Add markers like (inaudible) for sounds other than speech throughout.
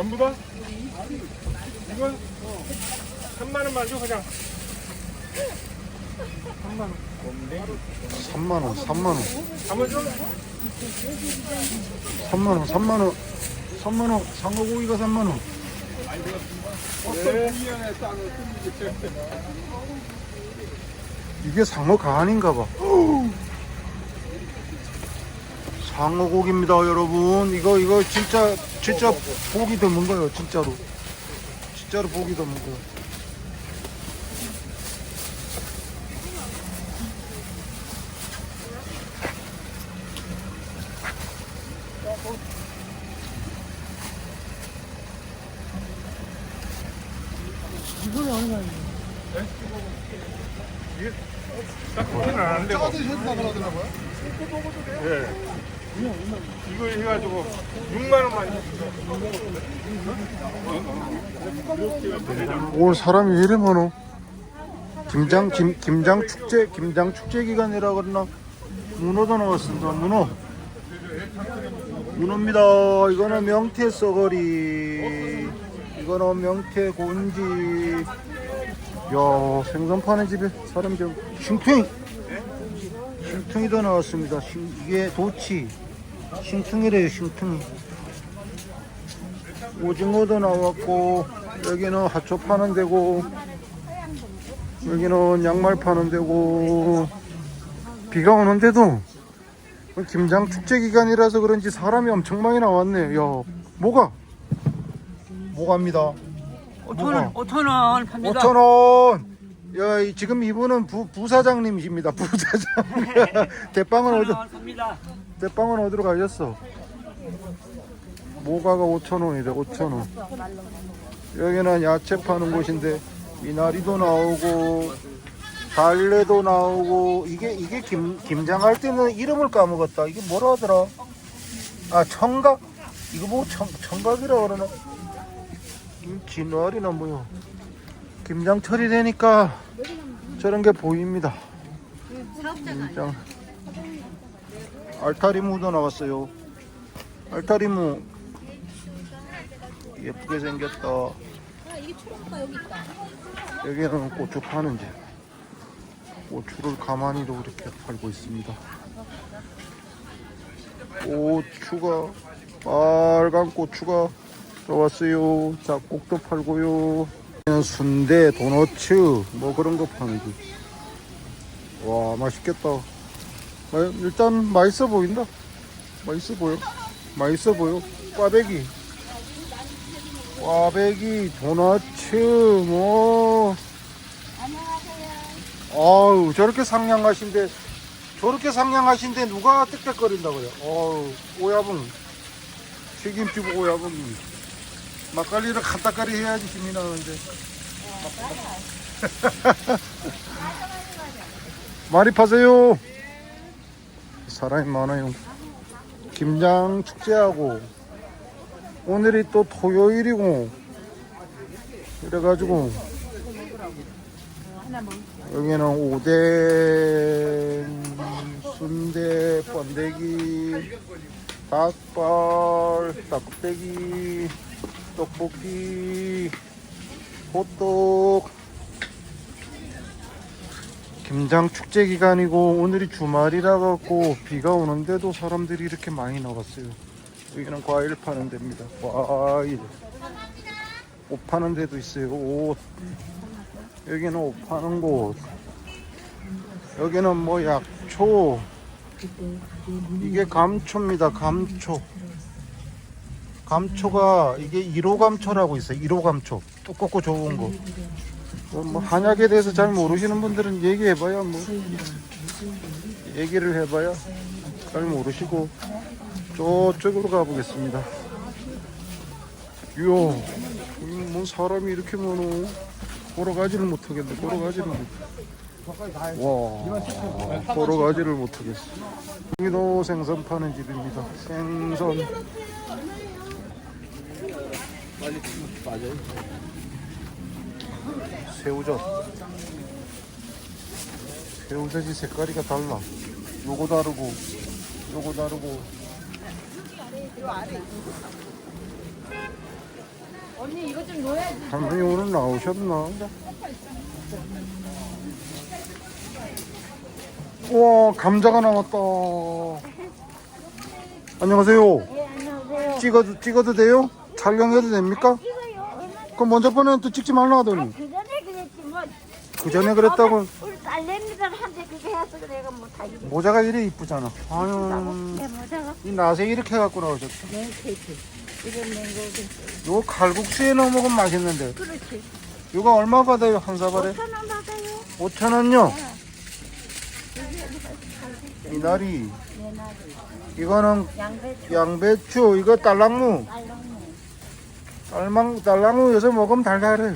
전부 다? 이건 3만 원만 줘 그냥 3만 원 3만 원, 3만 원, 가만 줘 3만 원, 3만 원, 3만 원, 상어 고기가 3만 원. 네. 이게 상어 간인가 봐. 상어고기입니다, 여러분. 이거 이거 진짜 진짜 보기 드문 거예요, 진짜로. 진짜로 보기 드문 거. 딱 그렇게는 안 하는데 뭐. 예. 이거 해가지고 6만 원만 오늘 사람이 왜 이래 많어? 김장 김 김장 축제 김장 축제 기간이라 그러나 문어도 나왔습니다. 문어. 문어입니다. 이거는 명태 썩어리. 이거는 명태 곤지. 야 생선 파는 집에 사람 좀 싱퉁 이. 싱퉁이도 나왔습니다. 싱- 이게 도치. 싱퉁이래요 싱퉁이. 오징어도 나왔고 여기는 하초 파는 데고 여기는 양말 파는 데고 비가 오는데도 김장 축제 기간이라서 그런지 사람이 엄청 많이 나왔네. 야 뭐가 뭐갑니다. 5천 원, 5천 원 팝니다. 5천 원. 야 이- 지금 이분은 부, 부사장님이십니다. 부사장. (laughs) 대빵은 어디 5천원 팝니다. 대빵은 어디로 가셨어? 모가가 5천 원이래. 5천 원. 여기는 야채 파는 곳인데 미나리도 나오고 달래도 나오고 이게 이게 김 김장 할 때는 이름을 까먹었다. 이게 뭐라 하더라? 아 청각? 이거 뭐 청, 청각이라 그러나? 음, 진월이나 뭐요? 김장철이 되니까 저런 게 보입니다. 김장. 알타리무도 나왔어요. 알타리무 예쁘게 생겼다. 여기. 여기는 고추 파는 집. 고추를 가만히도 이렇게 팔고 있습니다. 고추가 빨간 고추가 들어왔어요. 잡곡도 팔고요. 순대, 도너츠 뭐 그런 거 파는 집. 와 맛있겠다. 마- 일단 맛있어 보인다. 맛있어 보여. 맛있어 보여. 꽈배기. 꽈배기, 도너츠, 뭐. 아우, 저렇게 상냥하신데, 저렇게 상냥하신데 누가 뜩뜩거린다고요? 어우, 오야붕. 책임지고 오야붕. 막걸리를 갖다까리 해야지 힘이 나는데. (laughs) 많이 파세요. 사람이 많아요. 김장 축제하고 오늘이 또 토요일이고 그래가지고 여기는 오뎅, 순대, 번데기, 닭발, 닭배기, 떡볶이, 호떡 김장 축제 기간이고 오늘이 주말이라 갖고 비가 오는데도 사람들이 이렇게 많이 나왔어요. 여기는 과일 파는 데입니다. 과일. 옷 파는 데도 있어요. 옷. 여기는 옷 파는 곳. 여기는 뭐 약초. 이게 감초입니다. 감초. 감초가 이게 1호 감초라고 있어요. 1호 감초. 두껍고 좋은 거. 뭐, 뭐 한약에 대해서 잘 모르시는 분들은 얘기해봐야 뭐 얘기를 해봐야 잘 모르시고 저쪽으로 가보겠습니다. 이야, 뭐 사람이 이렇게 많어. 걸어가지를 못하겠네. 걸어가지를 못. 와, 걸어가지를 못하겠어. 여기도 생선 파는 집입니다. 생선. 새우젓. 새우젓이 색깔이가 달라. 요거 다르고, 요거 다르고. 언니 이거 좀 넣어야지. 할머니 오늘 나오셨나? 우와 감자가 나왔다 안녕하세요 예, 안녕하세요. 찍어도, 찍어도 돼요? 촬영해도 됩니까? 그럼 먼저 번에는 또 찍지 말라 하더니 그 전에 그랬지 뭐. 그 전에 그랬다고 우리 딸내미들한테 그게 해서 내가 뭐다 이래. 모자가 이래 이쁘잖아 아유 내 모자가 이 낫에 이렇게 갖고 나오셨다 내 케이크. 이런 냉고기. 요 칼국수에 넣어 먹으면 맛있는데 그렇지. 이거 얼마 받아요 한 사발에? 5천 원 받아요. 5천 원요 미나리 내 나리. 이거는 양배추. 양배추 이거 딸랑무 딸랑무. 딸망, 딸랑무 요새 먹으면 달달해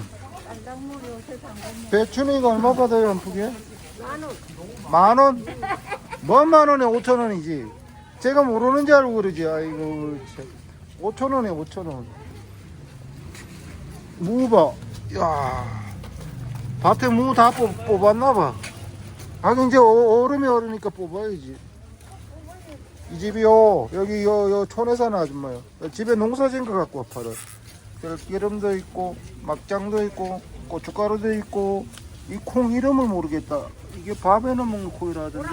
딸랑무 요새 당근. 배추는 이거 얼마 받아요 한 푸기에? 만 원. 만 원? 뭔 만 원에 5천 원이지? 제가 모르는 줄 알고 그러지. 아이고 참 5천 원에 5천 원. 무봐. 야. 밭에 무 다 뽑았나 봐. 하긴 이제 어- 얼음이 얼으니까 뽑아야지. 이 집이요. 여기 요, 요 촌에 사는 아줌마요. 집에 농사 지은 거 갖고 와 팔아 들기름도 있고 막장도 있고 고춧가루도 있고 이 콩 이름을 모르겠다. 이게 밥에 넣어 먹는 콩이라 하던데?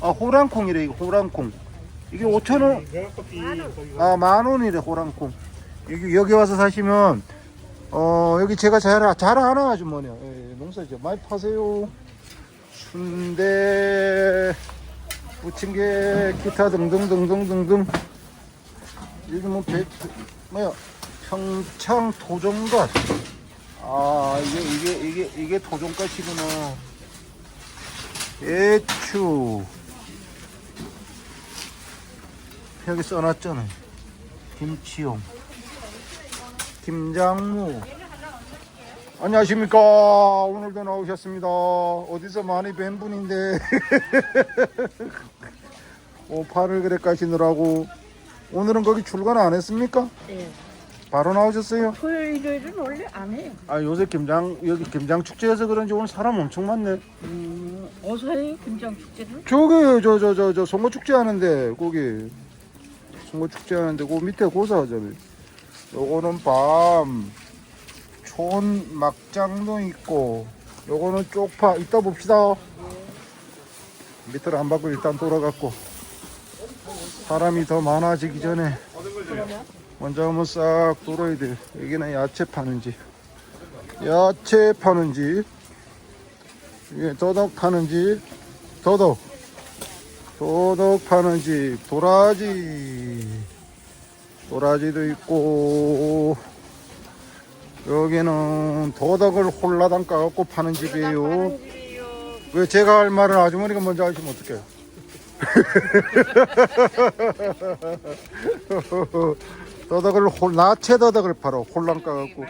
아 호랑콩이래 이거 호랑콩. 이게 5천원. 내가 커피 거기가 아 만원이래 호랑콩. 여기, 여기 와서 사시면 어 여기 제가 잘, 잘 아나 아주머니야. 예, 농사죠 많이 파세요. 순대 부침개 기타 등등등등등등. 여기 뭐 배, 뭐야 평창 토종갓 아 이게 이게 이게 이게 토종갓이구나. 배추. 여기 써놨잖아요. 김치용. 김장무. 안녕하십니까. 오늘도 나오셨습니다. 어디서 많이 뵌 분인데. (laughs) 오파를 그래 까시느라고. 오늘은 거기 출근 안 했습니까? 네. 바로 나오셨어요? 토요일 일요일은 원래 안 해요. 아 요새 김장 여기 김장 축제여서 그런지 오늘 사람 엄청 많네 음, 어서 해요 김장 축제를. 저기 저 저 저저 송거 축제 하는데 거기 송거 축제 하는데 그 밑에 고사하잖아요. 요거는 밤, 촌 막장도 있고 요거는 쪽파 이따 봅시다. 밑으로 안 받고 일단 돌아갔고 사람이 더 많아지기 전에 먼저 한번 싹 돌아야 돼. 여기는 야채 파는 집, 야채 파는 집, 이게 더덕 파는 집, 더덕. 도덕 파는 집 도라지. 도라지도 있고 여기는 도덕을 홀라당 까갖고 파는 집이에요. 왜 제가 할 말은 아주머니가 먼저 하시면 어떡해요 (laughs) (laughs) 도덕을 홀 나체 도덕을 팔아 홀랑 까 갖고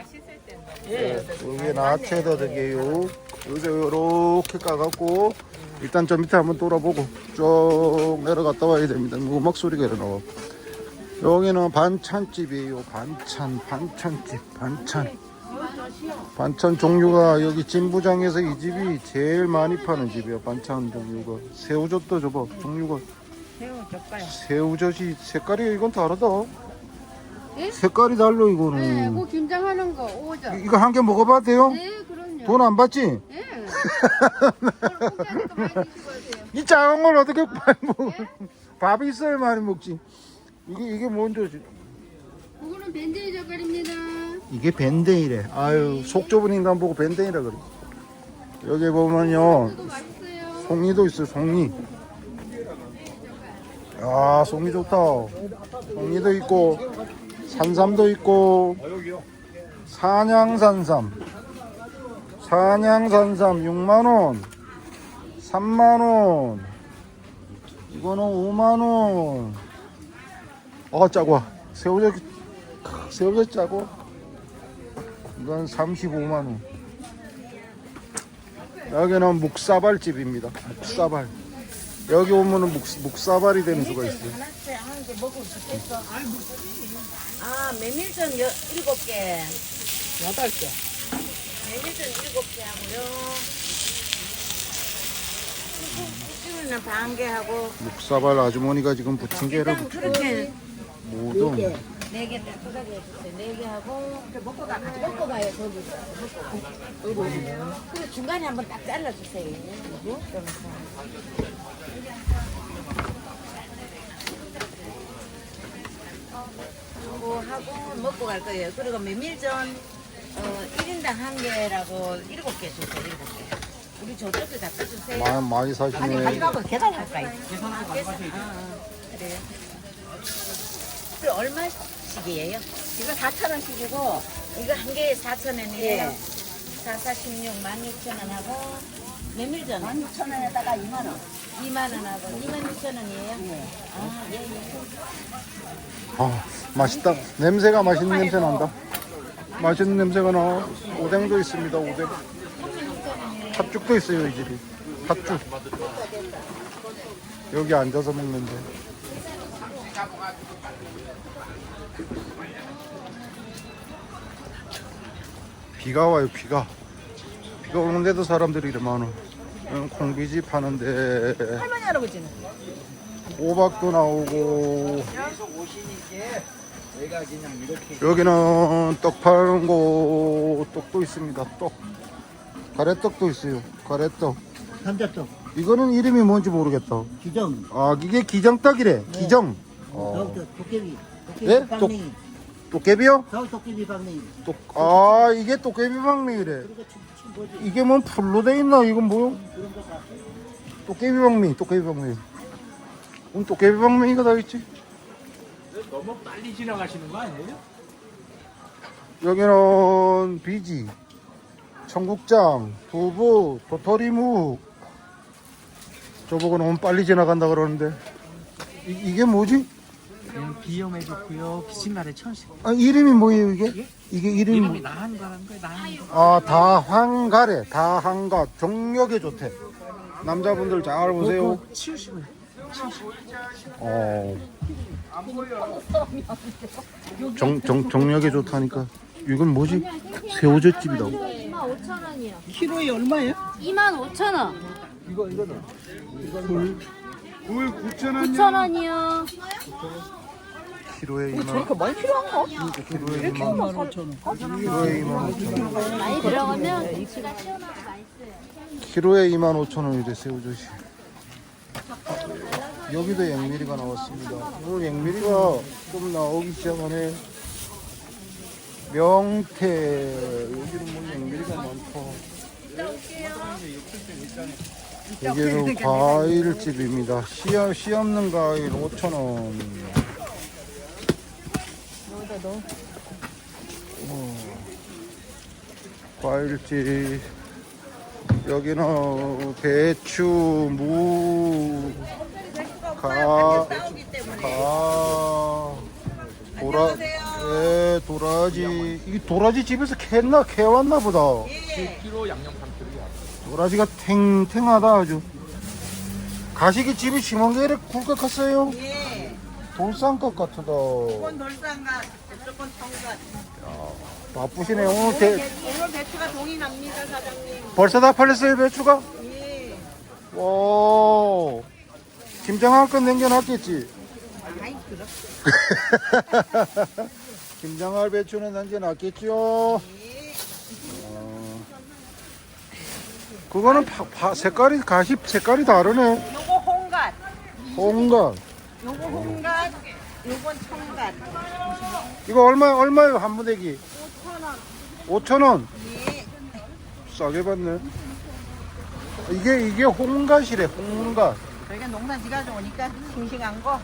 네, 여기 나체 도덕이에요 여기서 이렇게 까갖고 일단 저 밑에 한번 돌아보고 쭉 내려갔다 와야 됩니다. 음악 소리가 일어나와. 여기는 반찬집이에요. 반찬, 반찬집, 반찬. 반찬 종류가 여기 진부장에서 이 집이 제일 많이 파는 집이야. 반찬 종류가. 새우젓도 줘봐. 종류가. 새우젓이 색깔이 이건 다르다. 예? 색깔이 달라 네, 이거는. 그 김장하는 거 오죠. 이- 이거 한 개 먹어봐도 돼요? 네, 그럼요. 돈 안 받지? 예. 오늘 공개하니까 많이 드시고 하세요. 이 작은 걸 어떻게 많이 먹어? 밥이 있어야 많이 먹지. 이게 이게 뭔지 그거는 밴드리 젓갈입니다. 이게 밴댕이래. 아유 속 좁은 인간 보고 밴댕이라 그래. 여기 보면요 맛있어요. 송이도 있어 요 송이. 아 송이 좋다. 송이도 있고 산삼도 있고 산양산삼. 산양산삼 6만 원. 3만 원. 이거는 5만 원. 어 짜고. 새우젓 새우젓 짜고. 이건 35만 원. 여기는 묵사발집입니다. 묵사발. 여기 오면은 묵, 묵사발이 되는 수가 있어요. 아 메밀전 여, 일곱 개. 여덟 개. 메밀전 일곱 개 하고요. 찌개는 반개 하고. 묵사발 아주머니가 지금 부침개를 그렇게 모두 네개 따뜻하게 해주세요. 네개 하고 먹고 가 먹고 가요 저기 먹고 가. 그리고 중간에 한번 딱 잘라주세요. 그러면서. 그거 하고 먹고 갈 거예요. 그리고 메밀전 어, 1인당 한 개라고 일곱 개 주세요. 일곱 개. 우리 저쪽에 갖다 주세요. 많이, 많이 사시네. 가져가고 계산할까 요? 계산하고 계산. 아, 아, 그래요. 그 얼마씩이에요? 이거 4천 원씩이고 이거 한 개에 4천 원이에요. 4, 4, 16, 16,000원하고 메밀전 16,000원에다가 2만 원. 2만 원하고 2만 6천 원이에요? 아, 예, 예. 아, 맛있다. 냄새가 맛있는 냄새 난다. 맛있는 냄새가 나. 오뎅도 있습니다. 오뎅. 팥죽도 있어요 이 집이. 팥죽. 여기 앉아서 먹는데. 비가 와요 비가. 비가 오는데도 사람들이. 여기는 콩비지 파는데 할머니 할아버지는? 호박도 나오고 여기는 떡 파는 곳 떡도 있습니다 떡 가래떡도 있어요 가래떡 감자떡, 이거는 이름이 뭔지 모르겠다 기정, 아 이게 기정떡이래 기정 어. 저 도깨비, 도깨비 네? 도깨비요? 저 도깨비 박냉이. 또, 아 이게 도깨비 박미래 그리고? 이게 뭔 풀로 돼 있나 이건 뭐요? 도깨비 박미 도깨비 박미 오늘 도깨비 박미가 다 있지 너무 빨리 지나가시는 거 아니에요? 여기는 비지, 청국장, 두부, 도토리묵. 저보고 너무 빨리 지나간다 그러는데 이, 게 뭐지? 비염에 좋고요. 기침날에 천식. 아, 이름이 뭐예요 이게? 이게 이름이 이름이 뭐? 나한 거라는 거예요. 나한 거. 아 다황가래 다황가 정력에 좋대. 남자분들 잘 보세요. 치우시고요. 어. 정, 정, 정력에 좋다니까. 이건 뭐지? 새우젓집이다. 2만 5천 원이요. 키로에 얼마예요? 2만 5천 원. 물 9천 원. 9천 원이요. 키로에 2만 저렇게 많이 필요한 거? 키로에 2만 5천 원. 키로에 2만 5천 원. 많이 들어가면 김치가 시원하고 맛있어요. 키로에 2만 5천 원이래 새우젓이. 여기도 앵미리가 나왔습니다. 오늘 앵미리가 좀 나오기 시작하네. 명태 여기는 뭐 앵미리가 많고. 여기는 과일집입니다. 씨, 씨 없는 과일 5천 원. 어, 과일집. 여기는 배추, 무, 가, 가, 도라, 예, 도라지. 이 도라지 집에서 캤나, 캐왔나 보다. 10kg 양념 3kg야. 도라지가 탱탱하다 아주. 가시기 집이 심한 게 이렇게 굵게 컸어요? 예. 돌산것 같다. 조금 돌산가, 조금 청가. 바쁘시네. 오늘 대, 오늘 배추가 동이 납니다, 사장님. 벌써 다 팔렸어요, 배추가? 예. 와. 김장할 건 남겨놨겠지? 아이, 그렇 (laughs) 김장할 배추는 남겨놨겠죠? 예. 어. 그거는 파, 파- 색깔이 가시 색깔이 다르네. 요거 홍갓, 홍가 요거 홍갓, 요건 청갓. 이거 얼마 얼마요 한 무대기? 5천 원. 예. 싸게 받네. 이게 이게 홍갓이래 홍갓. 저희가 농사 지가지고 오니까 싱싱한 거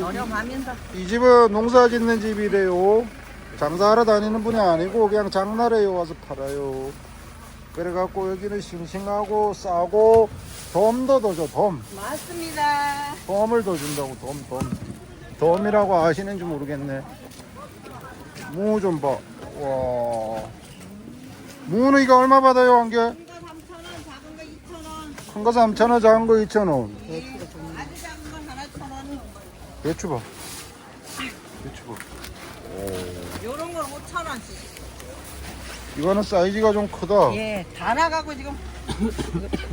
저렴하면서 이 집은 농사 짓는 집이래요. 장사하러 다니는 분이 아니고 그냥 장날에 와서 팔아요. 그래갖고 여기는 싱싱하고 싸고 돔도 더 줘, 돔. 맞습니다. 돔을 더 준다고, 돔, 돔. 돔이라고 아시는지 모르겠네. 무 좀 봐. 와. 무는 이거 얼마 받아요, 한 개? 큰거 3,000원, 작은 거 2,000원. 큰 거 3,000원, 작은 거 2,000원. 아주 작은 건 하나 1,000원. 배추 봐. 배추 봐. 요런 건 5,000원씩. 이거는 사이즈가 좀 크다. 예, 다 나가고 지금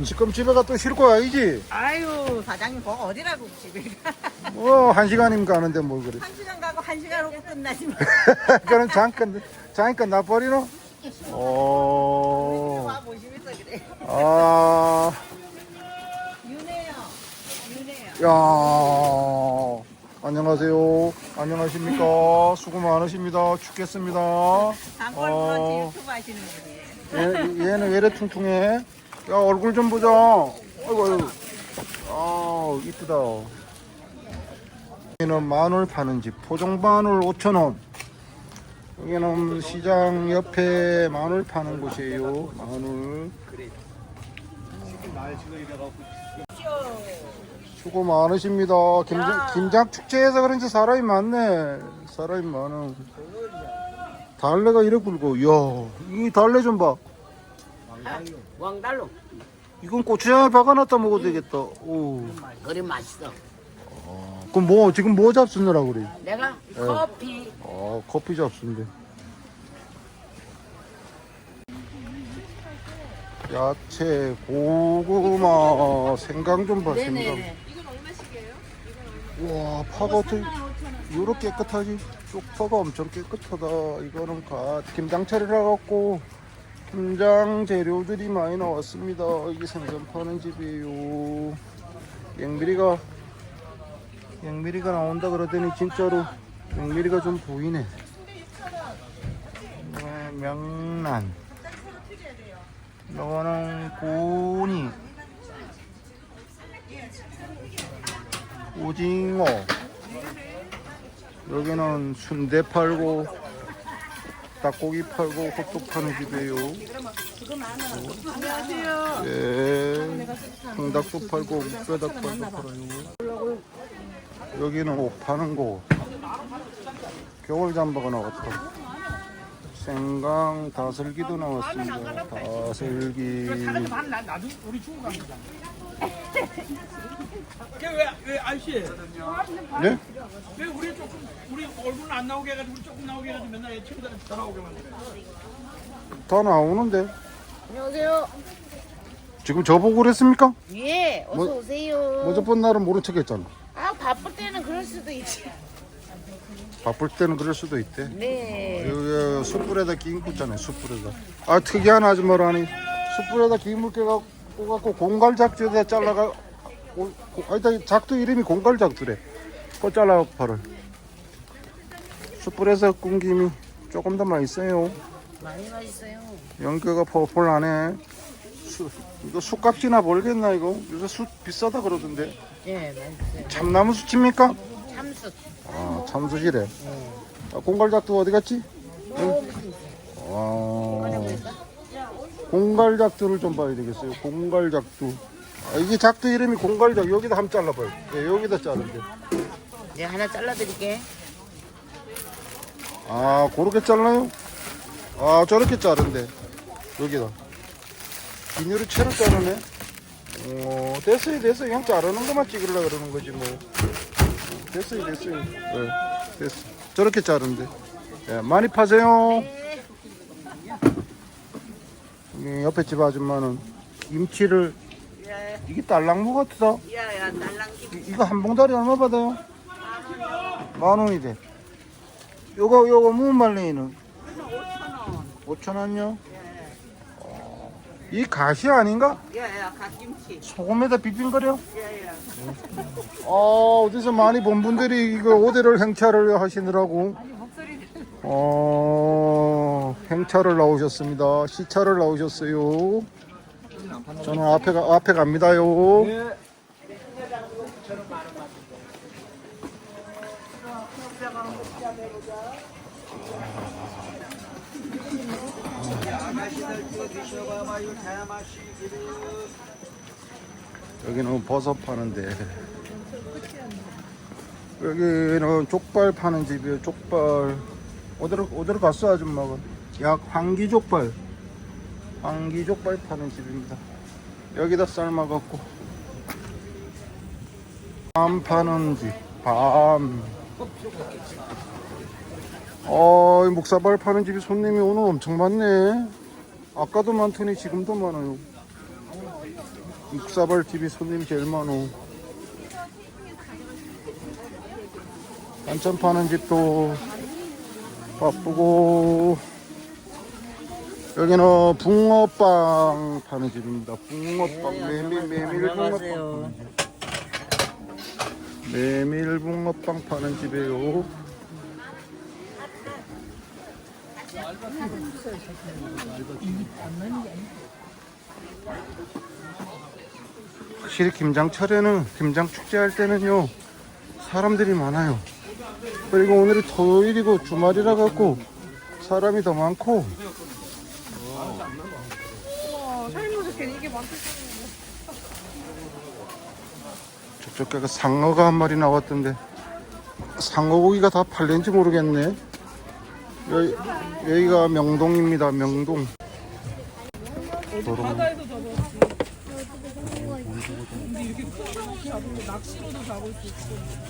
지금 집에 가또 쉴 거야 아니지? 아유 사장님 거기 어디라고 집에 가. 뭐한 시간이면 가는데 뭘 그래 한 시간 가고 한 시간 오고 끝나지 뭐. 그럼 잠깐 잠깐 나 버리노? 오. 와 보시면서 그래. 아. 윤혜요. 윤혜요. 야. 안녕하세요. 안녕하십니까. 수고 많으십니다. 죽겠습니다. 단골 어. 브런치 유튜브 하시는 분이에요. 얘, 얘는 왜 이래 퉁퉁해? 야, 얼굴 좀 보자. 아이고, 아이고. 아, 이쁘다. 여기는 마늘 파는 집. 포장 마늘 5,000원. 여기는 시장 옆에 마늘 파는 곳이에요. 마늘. 수고 많으십니다. 김장, 김장 축제에서 그런지 사람이 많네. 사람이 많아. 달래가 이래 굵어. 이야, 이 달래 좀 봐. 왕달로. 이건 고추장에 박아놨다 먹어도 되겠다. 오. 그리 맛있어. 그럼 뭐, 지금 뭐 잡수느라 그래? 내가 커피. 아, 커피 잡수인데. 야채, 고구마, 생강 좀 봐, 생강. 와, 파가 어떻게 이렇게 깨끗하지? 쪽파가 엄청 깨끗하다. 이거는 가 김장 철이라 갖고 김장 재료들이 많이 나왔습니다. 이게 생선 파는 집이에요. 앵미리가 앵미리가 나온다 그러더니 진짜로 앵미리가 좀 보이네. 네, 명란. 너는 고니. 오징어 여기는 순대 팔고 닭고기 팔고 호떡 파는 집이에요. 안녕하세요. 예. 통닭도 팔고 묵뼈닭 팔고 팔아요. 여기는 옷 파는 곳. 겨울 잠바가 나왔다. 생강 다슬기도 나왔습니다. 다슬기 왜왜 아저씨 네? 왜 우리 조금 우리 얼굴 안 나오게 해가지고 우리 조금 나오게 해가지고 맨날 친구들 더 나오게 만들어. 다 나오는데 안녕하세요. 지금 저보고 그랬습니까? 예, 어서 뭐- 오세요. 본 날은 모른 척 했잖아 아 바쁠 때는 그럴 수도 있지. 바쁠 때는 그럴 수도 있대 네. 여기 숯불에다 김 굽잖아요 숯불에다 아 특이한 아줌마라니 숯불에다 김을 깨갖고 갖고 공갈 작두에다 잘라가 고- 고- 아니다 작두 이름이 공갈 작두래 팔을 숯불에서 꾼 김이 조금 더 맛있어요 많이 맛있어요. 연기가 펄펄하네 수, 이거 숯값이나 벌겠나 이거 요새 숯 비싸다 그러던데 예, 맛있어요. 참나무 숯입니까? 참숯. 아 참숯이래 아, 공갈 작두 어디 갔지? 아, 공갈 작두를 좀 봐야 되겠어요. 공갈 작두. 아, 이게 작두 이름이 공갈작. 여기다 한번 잘라봐요. 예, 여기다 자른대. 네, 하나 잘라드릴게. 아, 그렇게 잘라요? 아, 저렇게 자른대. 여기다. 비닐을 채로 자르네. 어, 됐어요, 됐어요. 그냥 자르는 것만 찍으려고 그러는 거지, 뭐. 어, 됐어요, 됐어요. 예, 됐어. 저렇게 자른대. 예, 많이 파세요. 이 옆에 집 아줌마는 김치를 이게 딸랑무 같다. 야야 날랑기. 이- 이거 한 봉다리 얼마 받아요? 만 원이 돼. 요거 요거 무말랭이는 5천 원요. 어, 이 가시 아닌가? 야야 갓김치. 소금에다 비빈 거려? 야야. 아 어디서 많이 본 분들이 이거 오대를 행차를 하시느라고. 어 행차를 나오셨습니다. 시차를 나오셨어요. 저는 앞에 가, 앞에 갑니다요. 여기는 버섯 파는데. 여기는 족발 파는 집이에요 족발. 어디로 어디로 갔어 아줌마가? 약 황기 족발. 황기 족발 파는 집입니다 여기다 삶아갖고. 밤 파는 집밤. 어, 이 목사발 파는 집이 손님이 오늘 엄청 많네. 아까도 많더니 지금도 많아요. 육사발 집이 손님이 제일 많어. 반찬 파는 집도 바쁘고 여기는 붕어빵 파는 집입니다. 붕어빵 메밀 메밀 붕어빵 메밀 붕어빵 파는 집이에요. 확실히 김장철에는 김장 축제할 때는요 사람들이 많아요. 그리고 오늘이 토요일이고 주말이라 갖고 사람이 더 많고 저쪽에 그 상어가 한 마리 나왔던데 상어 고기가 다 팔린지 모르겠네. 여기, 여기가 명동입니다. 명동. 도롱.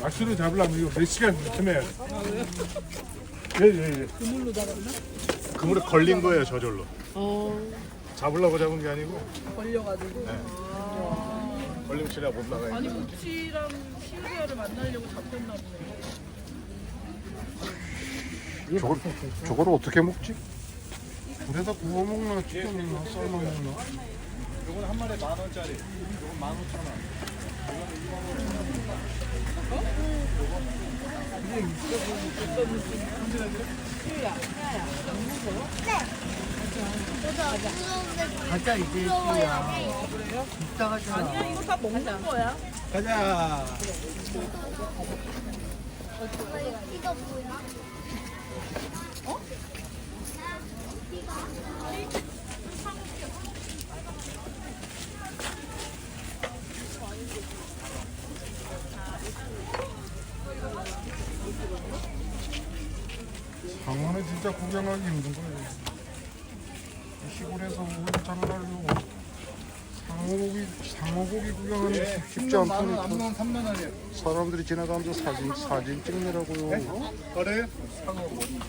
낚시로 잡으려면 이거 몇 시간 헤매야 돼. 예 예 예. 그물로 잡았나? 그물에 걸린 거예요 저절로. 잡으려고 잡은 게 아니고. 걸려가지고. 네. 걸리면 지나 못 나가요. 아니 씨랑 실비아를 만나려고 잡혔나 보네. 저걸, 저걸 어떻게 먹지? 불에다 구워 먹나, 튀겨 먹나, 삶아 먹나? 이건 한 마리에 만 원짜리. 이건 만 오천 원. 가 자 이제 야 이따 가 자. 아니야 이거 다 먹는 거야. 가자. 이거 뭐야? 상어는 진짜 구경하기 힘든 거예요. 이 시골에서 우리 장난하려고 상어고기, 상어고기 게 쉽지 않다니까. 3만 원이에요. 사람들이 지나가면서 사진, 사진 찍느라고요. 거래? 상어 뭐? 한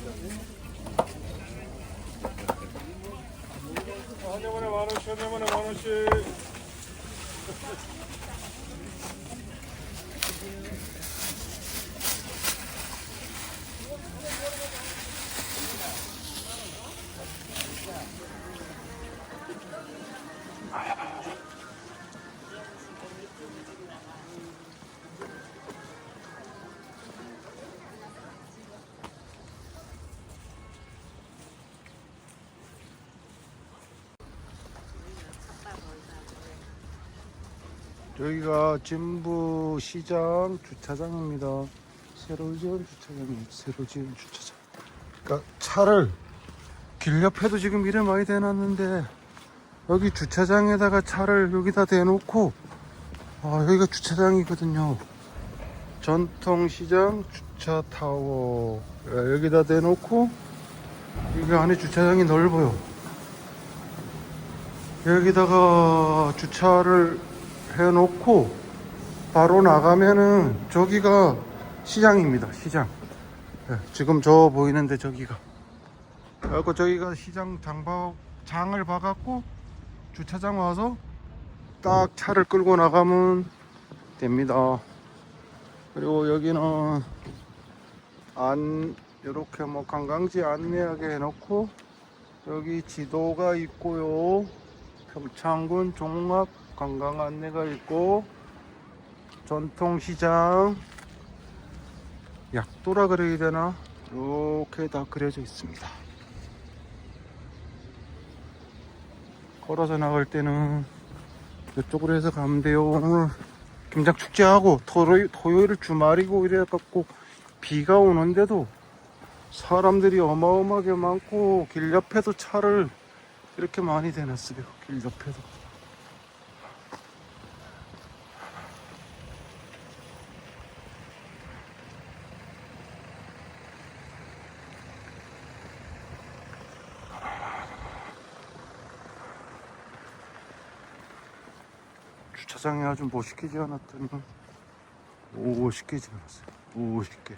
여기가 진부 시장 주차장입니다. 새로 지은 주차장이에요. 새로 지은 주차장. 그러니까 차를 길 옆에도 지금 이래 많이 대놨는데 여기 주차장에다가 차를 여기다 대놓고 아 여기가 주차장이거든요. 전통시장 주차타워 예, 여기다 대놓고 여기 안에 주차장이 넓어요. 여기다가 주차를 해놓고 바로 나가면은 저기가 시장입니다. 시장. 예, 지금 저 보이는데 저기가. 그래갖고 저기가 시장 장봐 장을 봐갖고 주차장 와서 딱 차를 끌고 나가면 됩니다. 그리고 여기는 안 이렇게 뭐 관광지 안내하게 해놓고 여기 지도가 있고요. 평창군 종합 관광 안내가 있고 전통시장 약도라 그래야 되나 이렇게 다 그려져 있습니다. 걸어서 나갈 때는 이쪽으로 해서 가면 돼요. 오늘 김장 축제하고 토요일, 토요일 주말이고 이래갖고 비가 오는데도 사람들이 어마어마하게 많고 길 옆에도 차를 이렇게 많이 대놨어요. 길 옆에도. 주차장이 아주 멋있게 지어놨더니 멋있게 지어놨어요. 멋있게.